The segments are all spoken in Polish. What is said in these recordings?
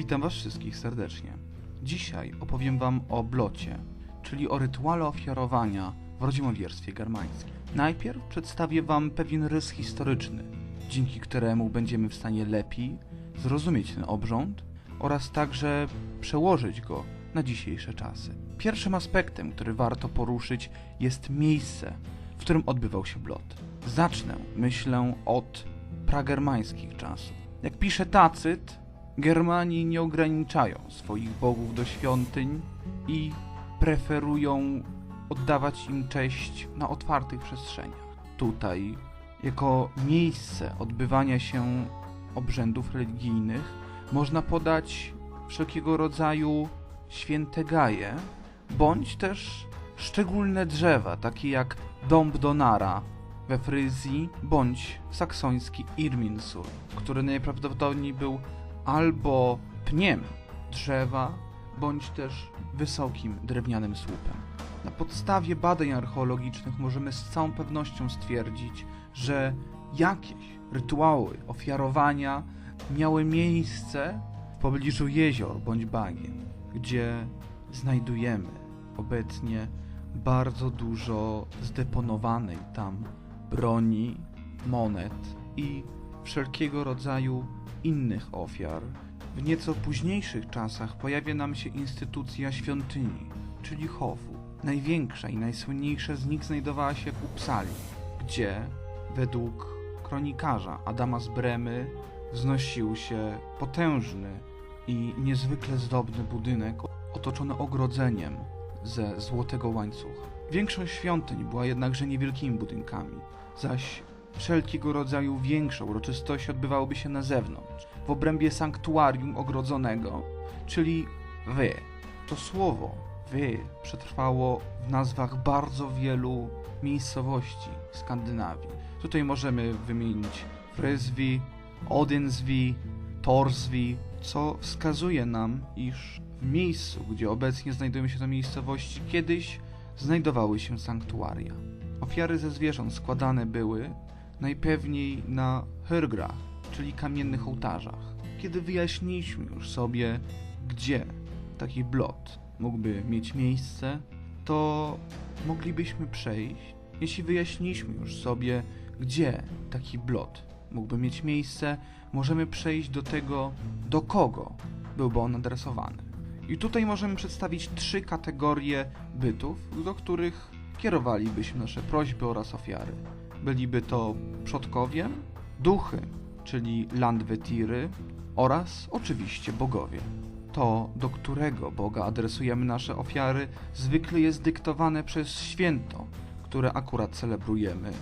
Witam Was wszystkich serdecznie. Dzisiaj opowiem Wam o blocie, czyli o rytuale ofiarowania w rodzimowierstwie germańskim. Najpierw przedstawię Wam pewien rys historyczny, dzięki któremu będziemy w stanie lepiej zrozumieć ten obrząd oraz także przełożyć go na dzisiejsze czasy. Pierwszym aspektem, który warto poruszyć, jest miejsce, w którym odbywał się blot. Zacznę, myślę, od pragermańskich czasów. Jak pisze Tacyt, Germanii nie ograniczają swoich bogów do świątyń i preferują oddawać im cześć na otwartych przestrzeniach. Tutaj, jako miejsce odbywania się obrzędów religijnych, można podać wszelkiego rodzaju święte gaje, bądź też szczególne drzewa, takie jak dąb Donara we Fryzji, bądź saksoński Irminsur, który najprawdopodobniej był albo pniem drzewa, bądź też wysokim drewnianym słupem. Na podstawie badań archeologicznych możemy z całą pewnością stwierdzić, że jakieś rytuały ofiarowania miały miejsce w pobliżu jezior bądź bagien, gdzie znajdujemy obecnie bardzo dużo zdeponowanej tam broni, monet i wszelkiego rodzaju innych ofiar. W nieco późniejszych czasach pojawia nam się instytucja świątyni, czyli Hofu. Największa i najsłynniejsza z nich znajdowała się w Uppsali, gdzie według kronikarza Adama z Bremy wznosił się potężny i niezwykle zdobny budynek otoczony ogrodzeniem ze złotego łańcucha. Większość świątyń była jednakże niewielkimi budynkami, zaś wszelkiego rodzaju większe uroczystości odbywałyby się na zewnątrz, w obrębie sanktuarium ogrodzonego, czyli wy. To słowo wy przetrwało w nazwach bardzo wielu miejscowości w Skandynawii. Tutaj możemy wymienić Frisvi, Odinsvi, Torsvi, co wskazuje nam, iż w miejscu, gdzie obecnie znajdują się te miejscowości, kiedyś znajdowały się sanktuaria. Ofiary ze zwierząt składane były najpewniej na hyrgrach, czyli kamiennych ołtarzach. Kiedy wyjaśniliśmy już sobie, gdzie taki blot mógłby mieć miejsce, to moglibyśmy przejść, jeśli wyjaśniliśmy już sobie, gdzie taki blot mógłby mieć miejsce, możemy przejść do tego, do kogo byłby on adresowany. I tutaj możemy przedstawić trzy kategorie bytów, do których kierowalibyśmy nasze prośby oraz ofiary. Byliby to przodkowie, duchy, czyli landwetiry oraz oczywiście bogowie. To, do którego Boga adresujemy nasze ofiary, zwykle jest dyktowane przez święto, które akurat celebrujemy,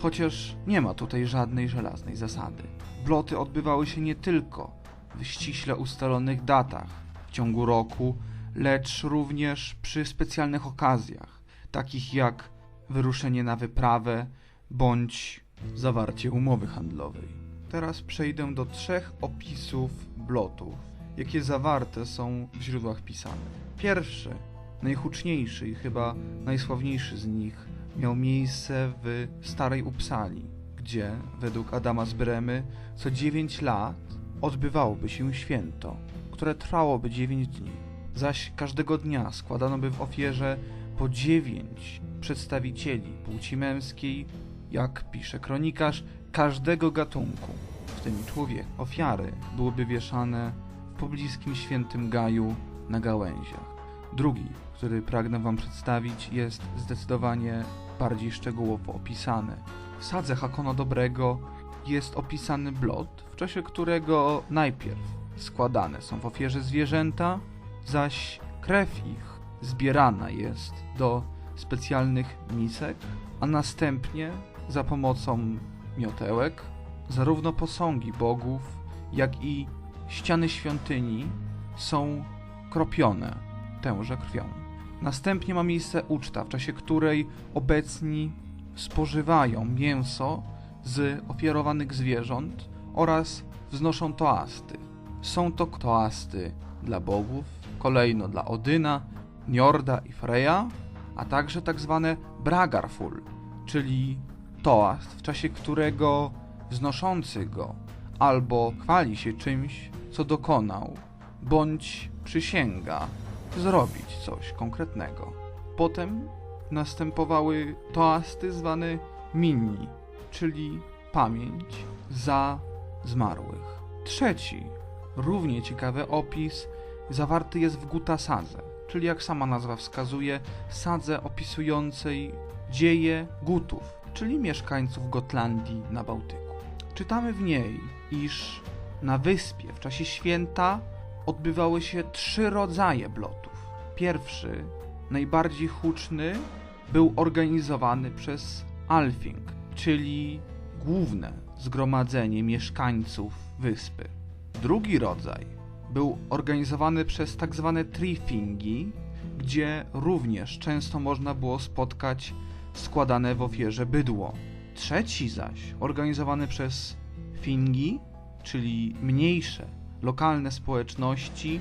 chociaż nie ma tutaj żadnej żelaznej zasady. Bloty odbywały się nie tylko w ściśle ustalonych datach w ciągu roku, lecz również przy specjalnych okazjach, takich jak wyruszenie na wyprawę bądź zawarcie umowy handlowej. Teraz przejdę do trzech opisów blotów, jakie zawarte są w źródłach pisanych. Pierwszy, najhuczniejszy i chyba najsławniejszy z nich miał miejsce w Starej Upsali, gdzie, według Adama z Bremy, co 9 lat odbywałoby się święto, które trwałoby 9 dni. Zaś każdego dnia składano by w ofierze po 9 przedstawicieli płci męskiej, jak pisze kronikarz, każdego gatunku, w tym człowiek. Ofiary byłyby wieszane w pobliskim świętym Gaju na gałęziach. Drugi, który pragnę Wam przedstawić, jest zdecydowanie bardziej szczegółowo opisany. W sadze Hakona Dobrego jest opisany blot, w czasie którego najpierw składane są w ofierze zwierzęta, zaś krew ich zbierana jest do specjalnych misek, a następnie za pomocą miotełek zarówno posągi bogów, jak i ściany świątyni są kropione tęże krwią. Następnie ma miejsce uczta, w czasie której obecni spożywają mięso z ofiarowanych zwierząt oraz wznoszą toasty. Są to toasty dla bogów, kolejno dla Odyna, Njorda i Freya, a także tak zwane bragarful, czyli toast, w czasie którego wznoszący go albo chwali się czymś, co dokonał, bądź przysięga zrobić coś konkretnego. Potem następowały toasty zwane minni, czyli pamięć za zmarłych. Trzeci, równie ciekawy opis, zawarty jest w Gutasadze, czyli jak sama nazwa wskazuje, sadze opisującej dzieje Gutów, czyli mieszkańców Gotlandii na Bałtyku. Czytamy w niej, iż na wyspie w czasie święta odbywały się trzy rodzaje blotów. Pierwszy, najbardziej huczny, był organizowany przez Alfing, czyli główne zgromadzenie mieszkańców wyspy. Drugi rodzaj był organizowany przez tak zwane trifingi, gdzie również często można było spotkać składane w ofierze bydło. Trzeci zaś, organizowany przez fingi, czyli mniejsze, lokalne społeczności,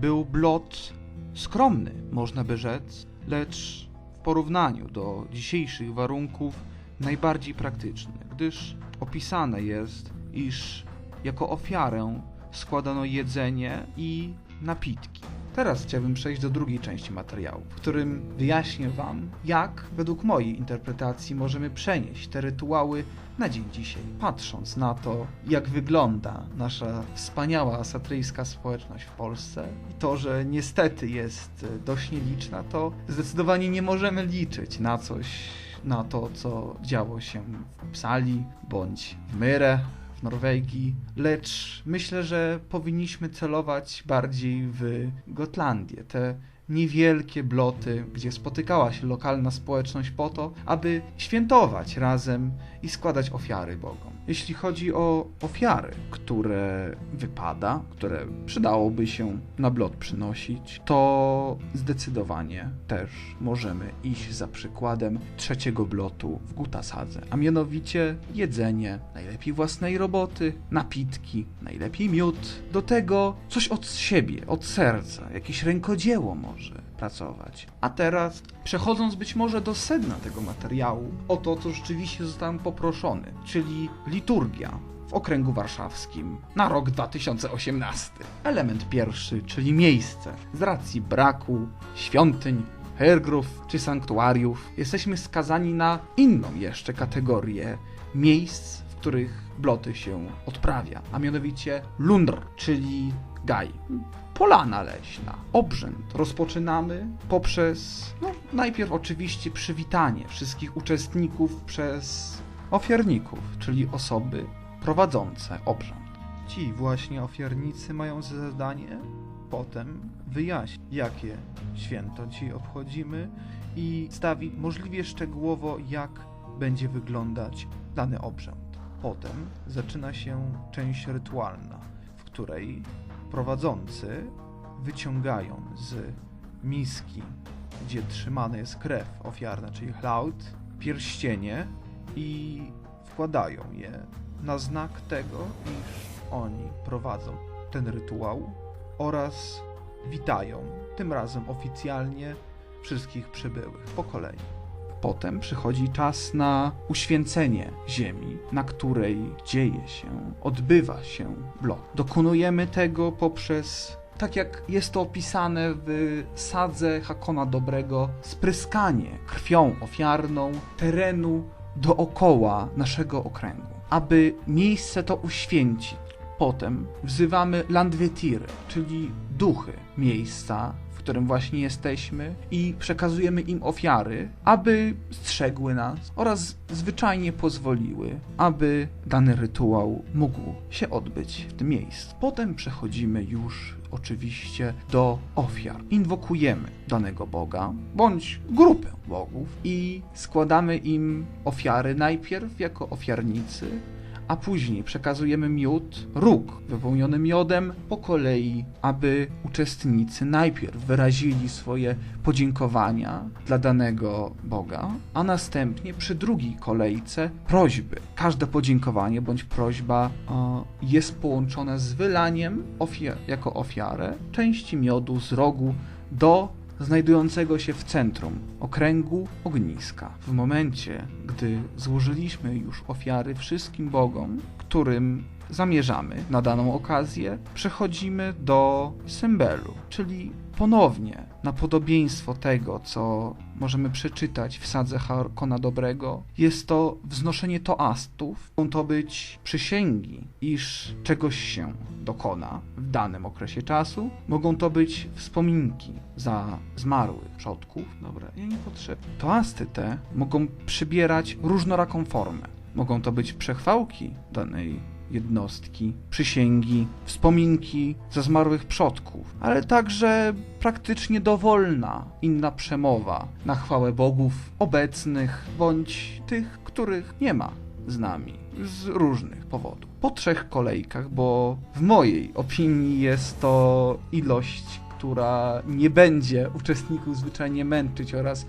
był blot skromny, można by rzec, lecz w porównaniu do dzisiejszych warunków najbardziej praktyczny, gdyż opisane jest, iż jako ofiarę składano jedzenie i napitki. Teraz chciałbym przejść do drugiej części materiału, w którym wyjaśnię Wam, jak według mojej interpretacji możemy przenieść te rytuały na dzień dzisiaj. Patrząc na to, jak wygląda nasza wspaniała satryjska społeczność w Polsce i to, że niestety jest dość nieliczna, to zdecydowanie nie możemy liczyć na coś, na to, co działo się w Psali bądź w Myrę, w Norwegii, lecz myślę, że powinniśmy celować bardziej w Gotlandię, te niewielkie bloty, gdzie spotykała się lokalna społeczność po to, aby świętować razem i składać ofiary Bogom. Jeśli chodzi o ofiary, które wypada, które przydałoby się na blot przynosić, to zdecydowanie też możemy iść za przykładem trzeciego blotu w Gutasadze, a mianowicie jedzenie, najlepiej własnej roboty, napitki, najlepiej miód, do tego coś od siebie, od serca, jakieś rękodzieło może pracować. A teraz, przechodząc być może do sedna tego materiału, o to, co rzeczywiście zostałem poproszony, czyli liturgia w okręgu warszawskim na rok 2018. Element pierwszy, czyli miejsce. Z racji braku świątyń, hergrów czy sanktuariów, jesteśmy skazani na inną jeszcze kategorię miejsc, w których bloty się odprawia, a mianowicie lundr, czyli gaj polana leśna. Obrzęd rozpoczynamy poprzez, no, najpierw oczywiście przywitanie wszystkich uczestników przez ofiarników, czyli osoby prowadzące obrzęd. Ci właśnie ofiarnicy mają za zadanie potem wyjaśnić, jakie święto dzisiaj obchodzimy i stawi możliwie szczegółowo, jak będzie wyglądać dany obrzęd. Potem zaczyna się część rytualna, w której prowadzący wyciągają z miski, gdzie trzymana jest krew ofiarna, czyli chlaut, pierścienie i wkładają je na znak tego, iż oni prowadzą ten rytuał oraz witają, tym razem oficjalnie, wszystkich przybyłych po kolei. Potem przychodzi czas na uświęcenie ziemi, na której dzieje się, odbywa się blot. Dokonujemy tego poprzez, tak jak jest to opisane w sadze Hakona Dobrego, spryskanie krwią ofiarną terenu dookoła naszego okręgu, aby miejsce to uświęcić. Potem wzywamy landwetiry, czyli duchy miejsca, którym właśnie jesteśmy i przekazujemy im ofiary, aby strzegły nas oraz zwyczajnie pozwoliły, aby dany rytuał mógł się odbyć w tym miejscu. Potem przechodzimy już oczywiście do ofiar. Inwokujemy danego Boga bądź grupę bogów i składamy im ofiary najpierw jako ofiarnicy, a później przekazujemy miód, róg wypełniony miodem po kolei, aby uczestnicy najpierw wyrazili swoje podziękowania dla danego Boga, a następnie przy drugiej kolejce prośby. Każde podziękowanie bądź prośba e, jest połączone z wylaniem ofiar jako ofiarę części miodu z rogu do znajdującego się w centrum okręgu ogniska. W momencie, gdy złożyliśmy już ofiary wszystkim bogom, którym zamierzamy na daną okazję, przechodzimy do symbelu, czyli ponownie na podobieństwo tego, co możemy przeczytać w Sadze Harkona Dobrego, jest to wznoszenie toastów. Mogą to być przysięgi, iż czegoś się dokona w danym okresie czasu. Mogą to być wspominki za zmarłych przodków. Dobra, ja nie potrzebuję. Toasty te mogą przybierać różnoraką formę. Mogą to być przechwałki danej jednostki, przysięgi, wspominki za zmarłych przodków, ale także praktycznie dowolna inna przemowa na chwałę bogów obecnych bądź tych, których nie ma z nami z różnych powodów. Po trzech kolejkach, bo w mojej opinii jest to ilość, która nie będzie uczestników zwyczajnie męczyć oraz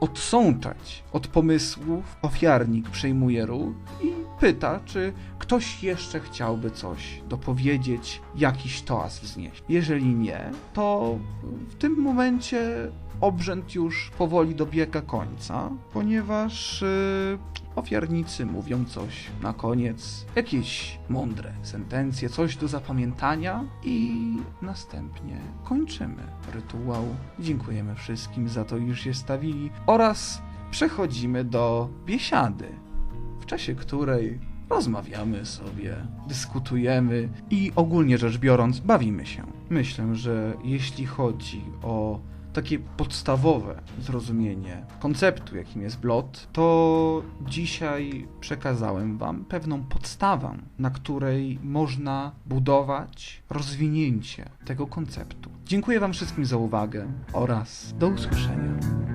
odsączać od pomysłów, ofiarnik przejmuje ruch i pyta, czy ktoś jeszcze chciałby coś dopowiedzieć, jakiś toast wznieść. Jeżeli nie, to w tym momencie obrzęd już powoli dobiega końca, ponieważ yy, ofiarnicy mówią coś na koniec, jakieś mądre sentencje, coś do zapamiętania i następnie kończymy rytuał. Dziękujemy wszystkim za to, iż się stawili oraz przechodzimy do biesiady, w czasie której rozmawiamy sobie, dyskutujemy i ogólnie rzecz biorąc bawimy się. Myślę, że jeśli chodzi o takie podstawowe zrozumienie konceptu, jakim jest blot, to dzisiaj przekazałem Wam pewną podstawę, na której można budować rozwinięcie tego konceptu. Dziękuję Wam wszystkim za uwagę oraz do usłyszenia.